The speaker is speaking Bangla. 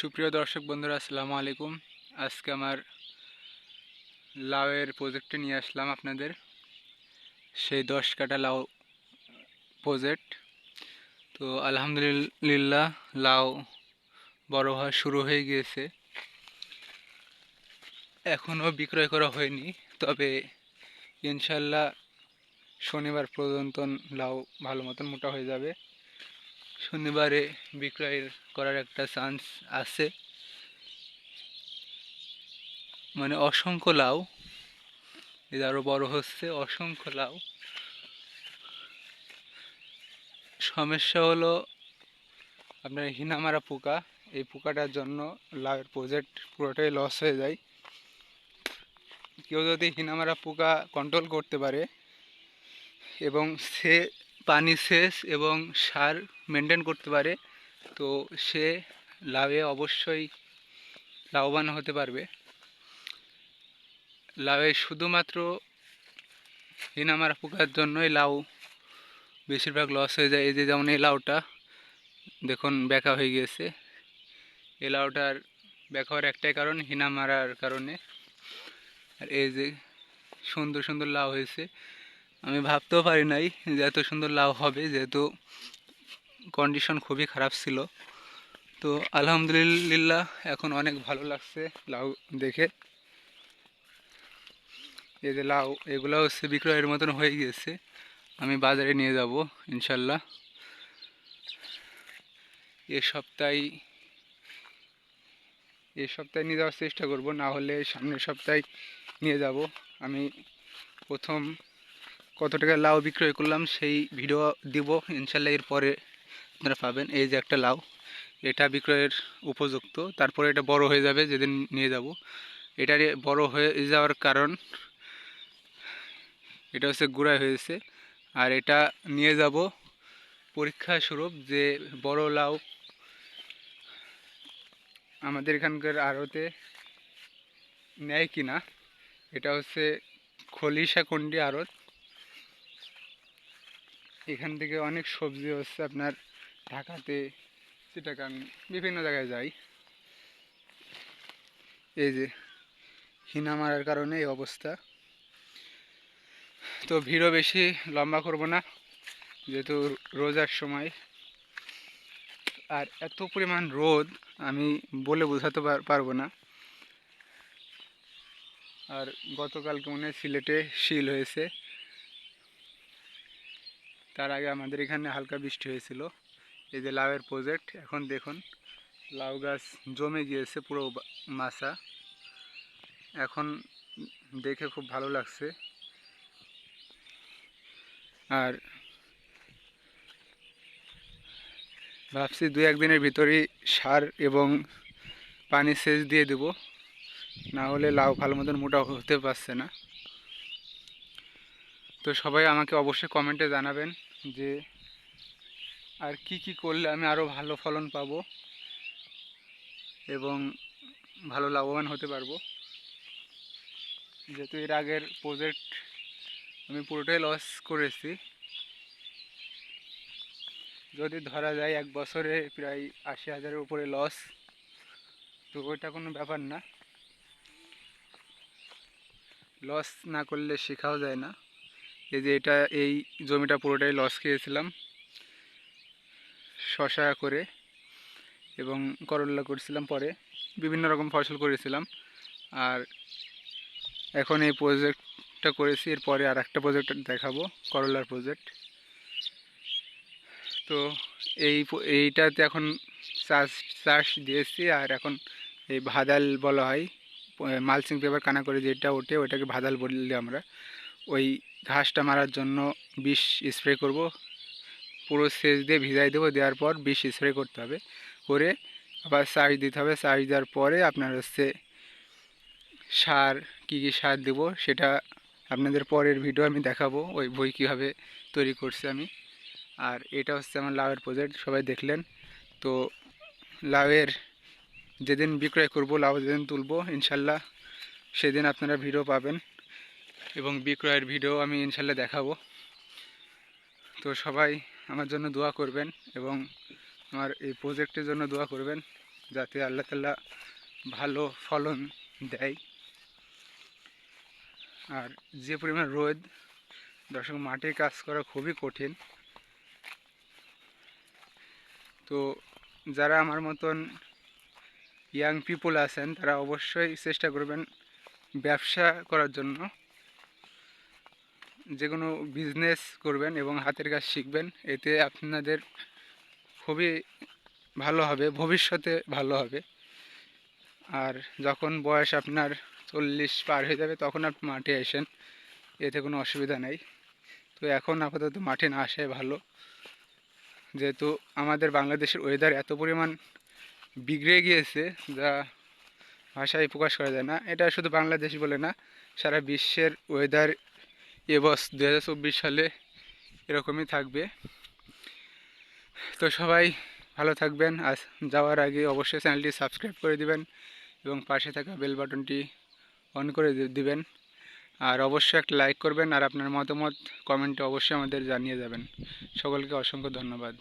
সুপ্রিয় দর্শক বন্ধুরা, আসসালামু আলাইকুম। আজকে আমার লাউয়ের প্রজেক্টে নিয়ে আসলাম আপনাদের। সেই দশ কাটা লাউ প্রজেক্ট তো আলহামদুলিল্লাহ লাউ বড় হওয়া শুরু হয়ে গিয়েছে। এখনও বিক্রয় করা হয়নি, তবে ইনশাল্লাহ শনিবার পর্যন্ত লাউ ভালো মতন মোটা হয়ে যাবে। শনিবারে বিক্রয় করার একটা চান্স আছে। মানে অসংখ্য লাউ। এটা আরও বড় হচ্ছে, অসংখ্য লাউ। সমস্যা হলো আপনার হিনামারা পোকা। এই পোকাটার জন্য লাউয়ের প্রজেক্ট পুরোটাই লস হয়ে যায়। কেউ যদি হিনামারা পোকা কন্ট্রোল করতে পারে এবং সে পানি সেচ এবং সার মেনটেন করতে পারে, তো সে লাভে অবশ্যই লাভবান হতে পারবে। লাভে শুধুমাত্র হিনামারা পোকার জন্যই লাউ বেশিরভাগ লস হয়ে যায়। এই যে যেমন এই লাউটা, দেখুন ব্যাকা হয়ে গিয়েছে। এই লাউটার বেঁকা হওয়ার একটাই কারণ হিনা মারার কারণে। আর এই যে সুন্দর সুন্দর লাউ হয়েছে। আমি ভাবতেও পারি নাই যে এত সুন্দর লাউ হবে, যেহেতু কন্ডিশন খুবই খারাপ ছিল। তো আলহামদুলিল্লাহ এখন অনেক ভালো লাগছে লাউ দেখে। এই যে লাউ এগুলো হচ্ছে বিক্রয়ের মতন হয়ে গিয়েছে। আমি বাজারে নিয়ে যাব, ইনশাল্লাহ। এ সপ্তাহে এ সপ্তাহে নিয়ে যাওয়ার চেষ্টা করব, না হলে সামনের সপ্তাহে নিয়ে যাব। আমি প্রথম কত টাকা লাউ বিক্রয় করলাম সেই ভিডিও দিব, ইনশাল্লাহ এরপরে আপনারা পাবেন। এই যে একটা লাউ, এটা বিক্রয়ের উপযুক্ত। তারপরে এটা বড় হয়ে যাবে যেদিন নিয়ে যাব। এটার বড় হয়ে যাওয়ার কারণ, এটা হচ্ছে গুঁড়ায় হয়েছে। আর এটা নিয়ে যাব পরীক্ষা স্বরূপ যে বড় লাউ আমাদের এখানকার আড়তে নেয় কিনা। এটা হচ্ছে খলিশা কন্ডি আড়ত। এখান থেকে অনেক সবজি হচ্ছে আপনার ঢাকাতে চিটাকান বিভিন্ন জায়গায় যাই, এই যে হিনা মারার কারণে এই অবস্থা। তো ভিড়ও বেশি, লম্বা করব না, যেহেতু রোজার সময়। আর এত পরিমাণ রোদ, আমি বলে বোঝাতে পারব না। আর গতকালকে মনে সিলেটে শিল হয়েছে। তার আগে আমাদের এখানে হালকা বৃষ্টি হয়েছিল। এই যে লাউয়ের প্রজেক্ট এখন দেখুন, লাউ গাছ জমে গিয়েছে পুরো মাছা। এখন দেখে খুব ভালো লাগছে। আর ভাবছি দু একদিনের ভিতরেই সার এবং পানি সেচ দিয়ে দেব। না হলে লাউ ভালো মতন মোটা হতে পারছে না। তো সবাই আমাকে অবশ্যই কমেন্টে জানাবেন যে আর কি কি করলে আমি আরও ভালো ফলন পাব এবং ভালো লাভবান হতে পারব। যেহেতু এর আগের প্রজেক্ট আমি পুরোটাই লস করেছি। যদি ধরা যায় এক বছরে প্রায় আশি হাজারের উপরে লস তো ওইটা কোনো ব্যাপার না। লস না করলে শেখাও যায় না। এই যে এটা, এই জমিটা পুরোটাই লস খেয়েছিলাম। শশা করে এবং করল্লা করেছিলাম পরে। বিভিন্ন রকম ফসল করেছিলাম। আর এখন এই প্রজেক্টটা করেছি। এরপরে আর একটা প্রজেক্ট দেখাবো, করলার প্রজেক্ট। তো এই এইটাতে এখন চাষ চাষ দিয়েছি। আর এখন এই ভাদাল বলা হয় মালচিং পেপার কানা করে যেটা ওঠে, ওটাকে ভাদাল বললে আমরা। ওই ঘাসটা মারার জন্য বিষ স্প্রে করব। পুরো সেচ দিয়ে ভিজাই দেবো, দেওয়ার পর বিষ স্প্রে করতে হবে। করে আবার সার দিতে হবে। সার দেওয়ার পরে আপনার হচ্ছে সার, কী কী সার দেবো সেটা আপনাদের পরের ভিডিও আমি দেখাবো, ওই বই কীভাবে তৈরি করছি আমি। আর এটা হচ্ছে আমার লাউয়ের প্রজেক্ট সবাই দেখলেন। তো লাউয়ের যেদিন বিক্রয় করব, লাউ যেদিন তুলব, ইনশাল্লাহ সেদিন আপনারা ভিডিও পাবেন। এবং বিক্রয়ের ভিডিও আমি ইনশাল্লাহ দেখাবো। তো সবাই আমার জন্য দোয়া করবেন এবং আমার এই প্রজেক্টের জন্য দোয়া করবেন যাতে আল্লাহ তাল্লাহ ভালো ফলন দেয়। আর যে পরিমাণ রোদ, দর্শক, মাঠে কাজ করা খুবই কঠিন। তো যারা আমার মতন ইয়াং পিপল আছেন, তারা অবশ্যই চেষ্টা করবেন ব্যবসা করার জন্য। যে কোনো বিজনেস করবেন এবং হাতের কাজ শিখবেন, এতে আপনাদের খুবই ভালো হবে, ভবিষ্যতে ভালো হবে। আর যখন বয়স আপনার চল্লিশ পার হয়ে যাবে, তখন আপনি মাঠে আসেন, এতে কোনো অসুবিধা নেই। তো এখন আপাতত মাঠে না আসাই ভালো। যেহেতু আমাদের বাংলাদেশের ওয়েদার এত পরিমাণ বিগড়ে গিয়েছে, যা ভাষায় প্রকাশ করা যায় না। এটা শুধু বাংলাদেশ বলে না, সারা বিশ্বের ওয়েদার এবছ দু সালে এরকমই থাকবে। তো সবাই ভালো থাকবেন। আর যাওয়ার আগে অবশ্যই চ্যানেলটি সাবস্ক্রাইব করে দিবেন এবং পাশে থাকা বেল বাটনটি অন করে দিবেন। আর অবশ্যই একটা লাইক করবেন আর আপনার মতামত কমেন্টে অবশ্যই আমাদের জানিয়ে যাবেন। সকলকে অসংখ্য ধন্যবাদ।